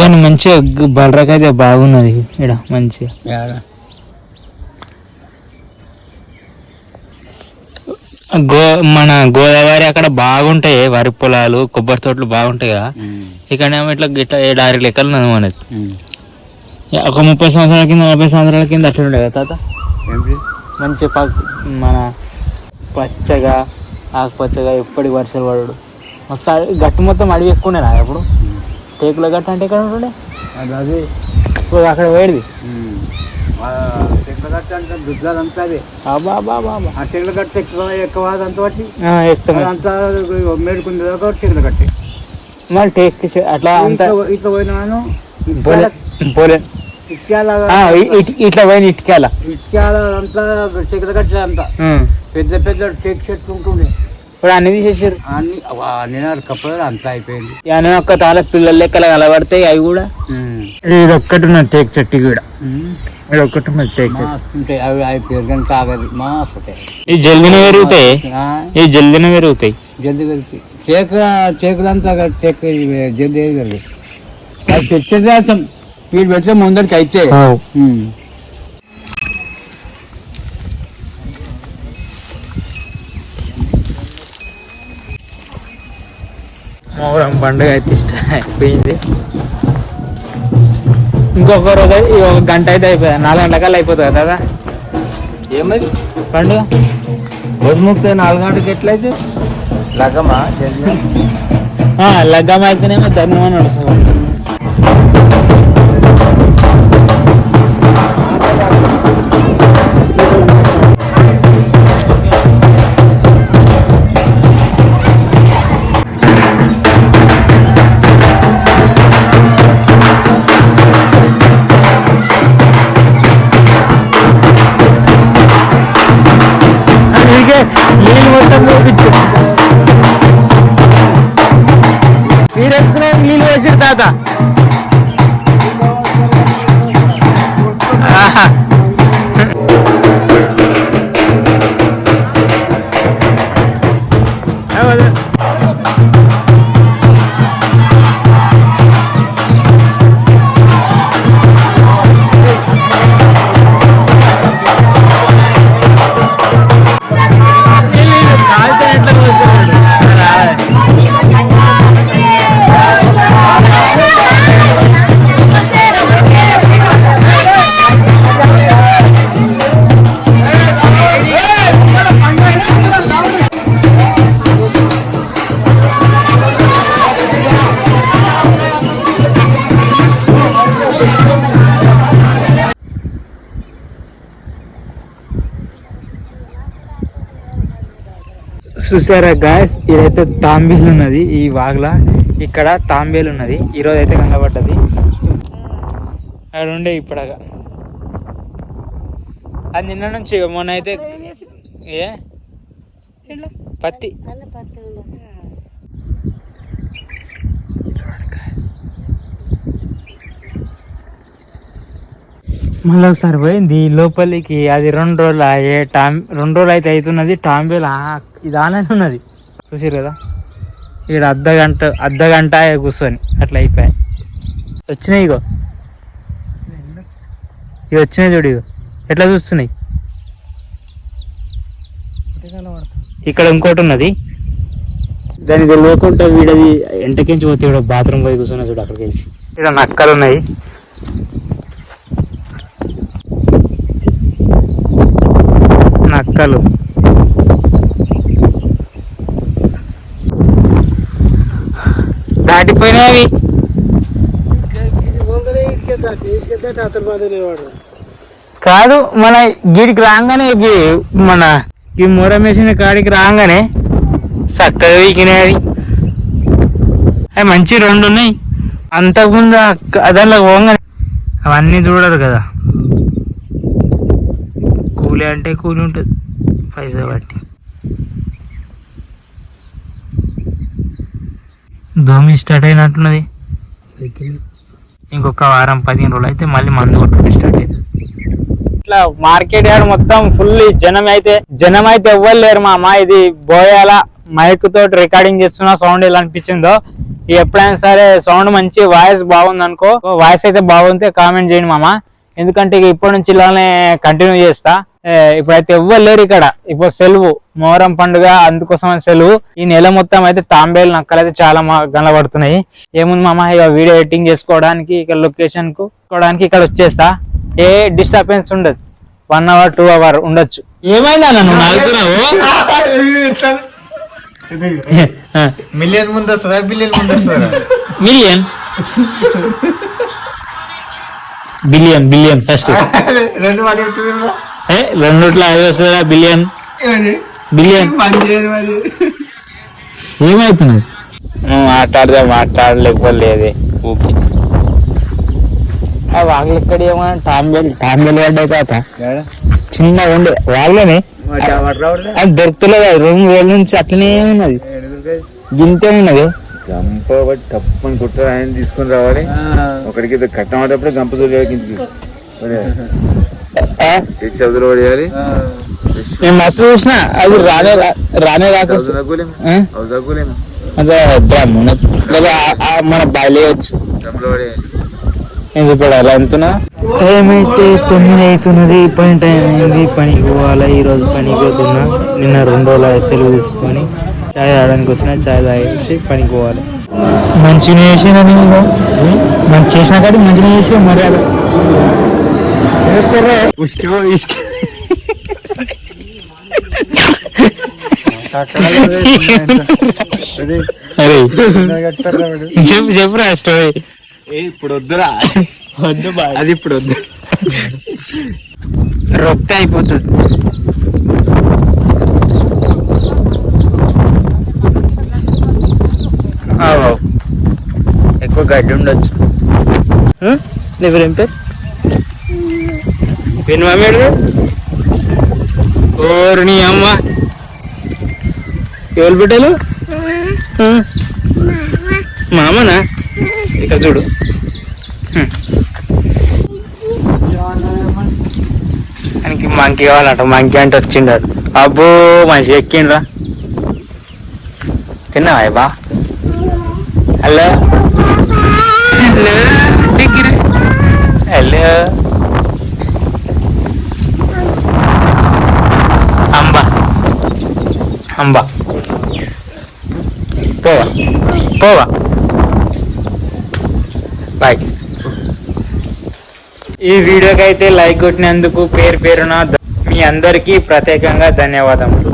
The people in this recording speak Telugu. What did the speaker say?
కానీ మంచిగా బలరాక అయితే బాగున్నది ఇక్కడ మంచిగా? గో మన గోదావరి అక్కడ బాగుంటాయి వరి పొలాలు కొబ్బరి తోటలు బాగుంటాయి కదా. ఇక్కడ ఏమో ఇట్లా ఇట్లా ఏడారి లెక్కలు ఉన్నది మనది. ఒక ముప్పై సంవత్సరాల కింద నలభై సంవత్సరాల కింద అట్లా ఉండే కదా తాత? మంచి మన పచ్చగా ఆకుపచ్చగా ఎప్పటి వర్షాలు పడడు. మస్తు గట్టు మొత్తం అడవి ఎక్కువ ఉండే అప్పుడు? టేకుల గట్టు అంటే ఎక్కడ ఉంటుండే? అది అక్కడ వేడిది అదే. బా బాబా ఆ ఎక్కువ. అంత దాకా మరి టేక్ అట్లా అంత ఇట్లా- పోయినాను పోలే ఇట్లా పోయిన ఇటుకాల ఇటుకాల. అంతా చెట్ల కట్టే అంతా. పెద్ద పెద్ద టేక్ చెట్లు ఉంటుండే ఇప్పుడు అన్ని తీసేసారు అన్ని నేను కప్పలు అంతా అయిపోయింది. యానే ఒక్క తాల పిల్లల లెక్కలు కలబడతాయి అవి కూడా. ఇది ఒక్కటి ఉన్నది టేక్ చెట్టు కూడా. ఇది ఒక్కటి ఉన్నది టేక్ ఉంటాయి అవి అవి పెరగని కాగదు మా ఉంటాయి ఈ జల్దిన పెరుగుతాయి? ఈ జల్దిన పెరుగుతాయి? జల్దీ పెరుగుతాయి. టేకు టేకులంతా టేక్ జల్దీ అది వీడు పెడితే ముందరికి అయితే. మొహరం పండుగ అయితే ఇష్టం అయిపోయింది ఇంకొక రోజు ఒక గంట అయితే అయిపోయింది. నాలుగు గంటలకల్లా అయిపోతుంది కదా ఏమది పండుగ గొడ్ముక్తే నాలుగు గంటలకు ఎట్లయితే? ఆ, లగ్గం అయితేనేమో ధర్మం అని నడుస్తుంది. మీరు ఎత్తుకునే నీళ్ళు వేసిరు తాత చూసారా గాయస్ ఇదైతే తాంబేలు ఉన్నది ఈ వాగుల. ఇక్కడ తాంబేలు ఉన్నది. ఈరోజు అయితే కనబడ్డది. అక్కడ ఉండే ఇప్పుడగా అది నిన్న నుంచి మొన్న అయితే ఏ పత్తి. మళ్ళీ ఒకసారి పోయింది. లోపలికి అది రెండు రోజులు ఏ టామ్ రెండు రోజులు అయితే అవుతున్నది. టాంబేల్ ఇది ఆన్లైన్ ఉన్నది. చూసారు కదా? ఇక్కడ అర్ధ గంట అర్ధ గంట కూర్చొని అట్లా అయిపోయాయి. వచ్చినాయి ఇగో. ఇవి వచ్చినాయి చూడు ఇగో ఎట్లా చూస్తున్నాయి? ఇక్కడ ఇంకోటి ఉన్నది. దాన్ని తెలియకుండా వీడది ఎంటకించి పోతే ఇక్కడ బాత్రూమ్ పోయి కూర్చున్నా చూడు అక్కడికి వెళ్ళి. ఇక్కడ నక్కలు ఉన్నాయి. నక్కలు. దాటిపోయినాయి కాదు మన గీడికి రాగానే మన ఈ మొరమేసిన కాడికి రాగానే చక్కగా వీకినాయి అవి అవి మంచి రెండు ఉన్నాయి. అంతకుముందు అక్క- దాంట్లో పోగానే అవన్నీ చూడరు కదా. కూలి అంటే కూలి ఉంటుంది పైసా బట్టి దోమి స్టార్ట్ అయినట్టున్నది. ఇంకొక వారం పదిహేను రోజులు అయితే మళ్ళీ మందు కొట్టుడు స్టార్ట్ అవుతుంది ఇట్లా మార్కెట్ యార్డ్ మొత్తం ఫుల్ జనం అయితే జనం అయితే ఎవ్వరు లేరు మా అమ్మ ఇది బోయాల మైక్ తోటి రికార్డింగ్ చేస్తున్న సౌండ్ ఎలా అనిపించిందో. ఎప్పుడైనా సరే సౌండ్ మంచి వాయిస్ బాగుంది అనుకో వాయిస్ అయితే బాగుంటే కామెంట్ చేయండి మామ. ఎందుకంటే ఇక ఇప్పటి నుంచి ఇలానే కంటిన్యూ చేస్తా. ఇప్పుడైతే ఎవ్వరు ఇక్కడ. ఇప్పుడు సెలవు మొహరం పండుగ అందుకోసం సెలవు. ఈ నెల మొత్తం అయితే తాంబేలు నక్కలు అయితే చాలా కనబడుతున్నాయి ఏముంది మామ ఇక వీడియో ఎడిటింగ్ చేసుకోవడానికి ఇక లొకేషన్కు చేసుకోవడానికి ఇక్కడ వచ్చేస్తా. ఏ డిస్టర్బెన్స్ ఉండదు. వన్ అవర్ టూ అవర్ ఉండొచ్చు. ఏమైందా నన్ను మిలియన్ ముందు వస్తుందా బిలియన్ ముందు వస్తుందా మిలియన్ బిలియన్ బిలియన్ ఫస్ట్ రెండు ఏ రెండుట్లో ఐదు వస్తుందా బిలియన్. బిలియన్ ఏమవుతున్నావు నువ్వు మాట్లాడదా మాట్లాడలేకపోతే లేదే ఊపి ఆ వాళ్ళు ఇక్కడ ఏమన్నా టాంబెల్ టాంబెల్ పడ్డాయి చిన్నగా ఉండే వాళ్ళనే. అది దొరుకుతలేదు అది రెండు రోజుల నుంచి అట్లనే ఉన్నది. గింతే ఉన్నది. గంప బట్టి తప్పని కుట్ర ఆయన తీసుకొని రావాలి. ఒకడికి కట్టం ఆడేటప్పుడు గంప చూడలేదు చదువులో పడేయాలి? నేను మస్తు చూసిన. అది రానే రానే తగ్గులేము అదే మన పడేయాలి. ఎందుకు పడాలి ఏమైతే తొమ్మిది అవుతున్నది పని టైం అయింది పనికి పోవాలి? ఈ రోజు పనికి పోతున్నా. నిన్న రెండు రోజులు సెలవు తీసుకొని చాయ్ తాగడానికి వచ్చిన చాయ్ తాగేసి పనికి పోవాలి. మంచిగా చేసిన మంచి చేసిన కాదు మంచిగా చేసి మర్యాద చేస్తారా ఉష్కో చెప్పు చెప్పురా స్టోరీ ఇప్పుడు వద్దురా వద్దు అది ఇప్పుడు వద్దు రొక్క అయిపోతుంది ఎక్కువ గడ్డి ఉండొచ్చు ఎవరేం పేరు? నీ అమ్మ. ఎవరు బిడ్డలు? ఆ. మామనా? ఇక్కడ చూడు. హ్మ్. ఆయనకి మంకీ కావాలంట మంకీ అంటే వచ్చిండాడు. అబ్బో మంచి ఎక్కిండ్రా. తిన్నావా బా హలో? హలో? హలో అంబా అంబా. పోవా. పోవా. బాయ్ ఈ వీడియోకి అయితే లైక్ కొట్టినందుకు పేరు పేరున మీ అందరికీ ప్రత్యేకంగా ధన్యవాదములు.